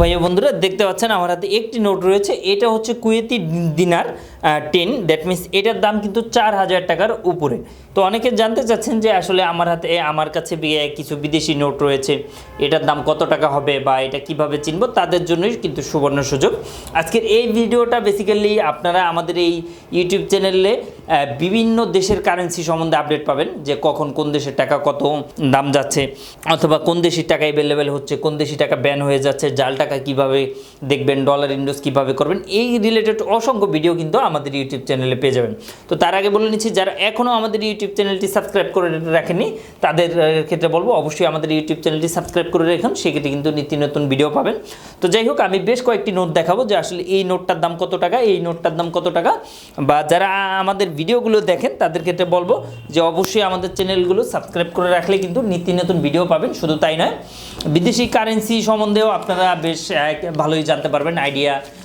ভাইয়া বন্ধুরা দেখতে পাচ্ছেন আমার হাতে একটি নোট রয়েছে এটা হচ্ছে Kuwaiti dinar. Ten that means এটার দাম কিন্তু চার হাজার টাকার উপরে। তো অনেকে জানতে চাচ্ছেন যে আসলে আমার হাতে, আমার কাছে কিছু বিদেশি নোট রয়েছে, এটার দাম কত টাকা হবে বা এটা কীভাবে চিনবো, তাদের জন্যই কিন্তু সুবর্ণ সুযোগ। আজকের এই ভিডিওটা বেসিক্যালি আপনারা আমাদের এই ইউটিউব চ্যানেলে বিভিন্ন দেশের কারেন্সি সম্বন্ধে আপডেট পাবেন, যে কখন কোন দেশের টাকা কত দাম যাচ্ছে, অথবা কোন দেশের টাকা অ্যাভেলেবেল হচ্ছে, কোন দেশের টাকা ব্যান হয়ে যাচ্ছে, জাল টাকা কীভাবে দেখবেন ডলার ইনভেস্ট কীভাবে করবেন, এই রিলেটেড অসংখ্য ভিডিও কিন্তু আমাদের ইউটিউব চ্যানেলে পেয়ে যাবেন। তো তার আগে বলে নিচ্ছি, যারা এখনও আমাদের ইউটিউব চ্যানেলটি সাবস্ক্রাইব করে রাখেনি তাদের ক্ষেত্রে বলব, অবশ্যই আমাদের ইউটিউব চ্যানেলটি সাবস্ক্রাইব করে রাখুন, সেক্ষেত্রে কিন্তু নিত্য নতুন ভিডিও পাবেন। তো যাই হোক, আমি বেশ কয়েকটি নোট দেখাবো যে আসলে এই নোটটার দাম কত টাকা, এই নোটটার দাম কত টাকা, বা যারা আমাদের ভিডিওগুলো দেখেন, তাদের ক্ষেত্রে বলব যে অবশ্যই আমাদের চ্যানেলগুলো সাবস্ক্রাইব করে রাখলে কিন্তু নিত্য নতুন ভিডিও পাবেন, শুধু তাই নয়। বিদেশি কারেন্সি সম্বন্ধেও আপনারা বেশ ভালোই জানতে পারবেন আইডিয়া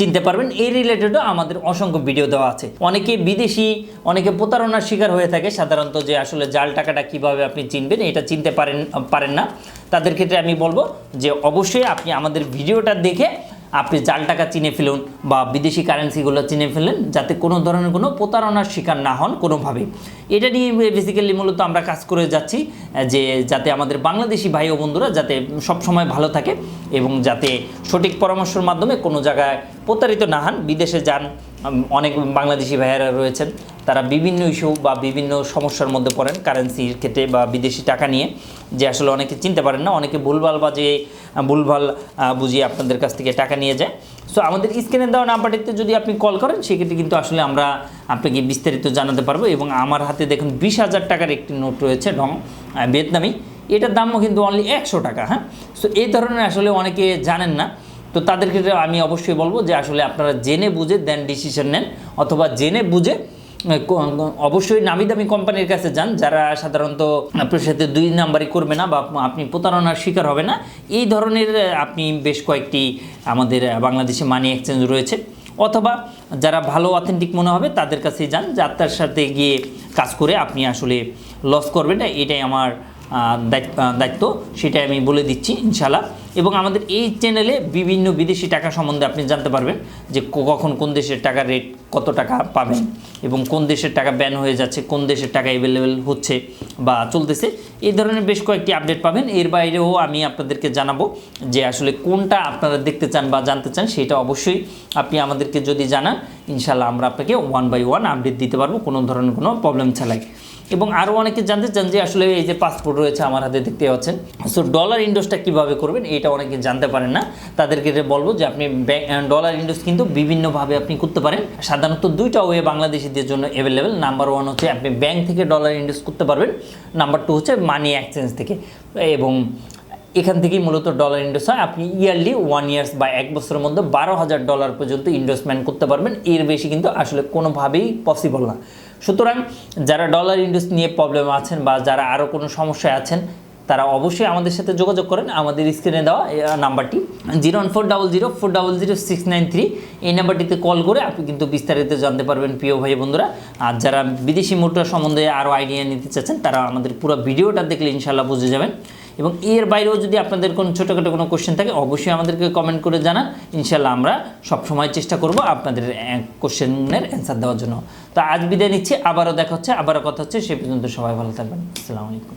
চিনতে পারবেন। এই রিলেটেডও আমাদের অসংখ্য ভিডিও দেওয়া আছে। অনেকে বিদেশি, অনেকে প্রতারণার শিকার হয়ে থাকে। সাধারণত যে আসলে জাল টাকাটা কীভাবে আপনি চিনবেন, এটা চিনতে পারেন পারেন না। তাদের ক্ষেত্রে আমি বলব যে, অবশ্যই আপনি আমাদের ভিডিওটা দেখে আপনি জাল টাকা চিনে ফেলুন বা বিদেশি কারেন্সিগুলো চিনে ফেলেন যাতে কোনো ধরনের কোনো প্রতারণার শিকার না হন কোনোভাবে এটা নিয়ে বেসিক্যালি মূলত আমরা কাজ করে যাচ্ছি, যে যাতে আমাদের বাংলাদেশি ভাই ও বন্ধুরা যাতে সবসময় ভালো থাকে এবং যাতে সঠিক পরামর্শের মাধ্যমে কোনো জায়গায় প্রতারিত না হন, বিদেশে যান অনেক বাংলাদেশি ভাইয়েরা রয়েছেন। তারা বিভিন্ন ইস্যু বা বিভিন্ন সমস্যার মধ্যে পড়েন কারেন্সির ক্ষেত্রে বা বিদেশি টাকা নিয়ে। যে আসলে অনেকে চিনতে পারেন না, অনেকে ভুলভাল বা যে ভুলভাল বুঝিয়ে আপনাদের কাছ থেকে টাকা নিয়ে যায়। সো আমাদের স্ক্রিনে দেওয়া নাম্বারটিতে যদি আপনি কল করেন, সেক্ষেত্রে কিন্তু আসলে আমরা আপনাকে বিস্তারিত জানাতে পারব। এবং আমার হাতে দেখুন বিশ হাজার টাকার একটি নোট রয়েছে ঢং ভিয়েতনামি। এটার দামও কিন্তু অনলি একশো টাকা হ্যাঁ? সো এই ধরনের আসলে অনেকে জানেন না। তো তাদের ক্ষেত্রে আমি অবশ্যই বলব যে আসলে আপনারা জেনে বুঝে দেন ডিসিশন নেন অথবা জেনে বুঝে অবশ্যই নামি দামি কোম্পানির কাছে যান, যারা সাধারণত আপনার সাথে দুই নাম্বারই করবে না বা আপনি প্রতারণার শিকার হবে না। এই ধরনের আপনি বেশ কয়েকটি আমাদের বাংলাদেশে মানি এক্সচেঞ্জ রয়েছে। অথবা যারা ভালো অথেন্টিক মনে হবে, তাদের কাছেই যান যাত্রার সাথে গিয়ে কাজ করে আপনি আসলে লস করবেন না। এটাই আমার দায়িত্ব দায়িত্ব, সেটাই আমি বলে দিচ্ছি ইনশাল্লাহ এবং আমাদের এই চ্যানেলে বিভিন্ন বিদেশি টাকা সম্বন্ধে আপনি জানতে পারবেন যে কখন কোন দেশের টাকার রেট কত টাকা পাবেন এবং কোন দেশের টাকা ব্যান হয়ে যাচ্ছে, কোন দেশের টাকা অ্যাভেলেবেল হচ্ছে বা চলতেছে, এই ধরনের বেশ কয়েকটি আপডেট পাবেন। এর বাইরেও আমি আপনাদেরকে জানাব যে আসলে কোনটা আপনারা দেখতে চান বা জানতে চান, সেটা অবশ্যই আপনি আমাদেরকে যদি জানান ইনশাল্লাহ আমরা আপনাকে ওয়ান বাই ওয়ান আপডেট দিতে পারব, কোনো ধরনের কোনো প্রবলেম ছাড়াই। এবং আরও অনেকে জানতে চান যে আসলে এই যে পাসপোর্ট রয়েছে আমার হাতে দেখতে পাচ্ছেন সো ডলার ইন্ডোসটা কীভাবে করবেন এটা অনেকে জানতে পারেন না। তাদেরকে বলব যে আপনি ডলার ইন্ডোস কিন্তু বিভিন্নভাবে আপনি করতে পারেন। সাধারণত দুইটা ওয়ে বাংলাদেশিদের জন্য অ্যাভেলেবেল নাম্বার ওয়ান হচ্ছে আপনি ব্যাংক থেকে ডলার ইন্ডোস করতে পারবেন। নাম্বার টু হচ্ছে মানি এক্সচেঞ্জ থেকে। এবং এখান থেকেই মূলত ডলার ইনভেস্ট হয়। আপনি ইয়ারলি ওয়ান ইয়ার্স বা এক বছরের মধ্যে বারো হাজার ডলার পর্যন্ত ইনভেস্টমেন্ট করতে পারবেন। এর বেশি কিন্তু আসলে কোনোভাবেই পসিবল না। সুতরাং যারা ডলার ইনভেস্ট নিয়ে প্রবলেম আছেন বা যারা আরও কোনো সমস্যায় আছেন তারা অবশ্যই আমাদের সাথে যোগাযোগ করেন। আমাদের স্ক্রিনে দেওয়া নাম্বারটি। Zero one four double zero, four double zero, six nine three. এই নাম্বারটিতে কল করে আপনি কিন্তু বিস্তারিত জানতে পারবেন, প্রিয় ভাই বন্ধুরা আর যারা বিদেশি মুদ্রা সম্বন্ধে আরও আইডিয়া নিতে চাচ্ছেন, তারা আমাদের পুরো ভিডিওটা দেখলে ইনশাল্লাহ বুঝে যাবেন। এবং এর বাইরেও যদি আপনাদের কোনো ছোটোখাটো কোনো কোশ্চেন থাকে, অবশ্যই আমাদেরকে কমেন্ট করে জানান। ইনশাল্লাহ আমরা সবসময় চেষ্টা করব আপনাদের কোশ্চেনের অ্যান্সার দেওয়ার জন্য। তো আজ বিদায় নিচ্ছি, আবারও দেখা হচ্ছে, আবারও কথা হচ্ছে, সে পর্যন্ত সবাই ভালো থাকবেন। আসসালামু আলাইকুম।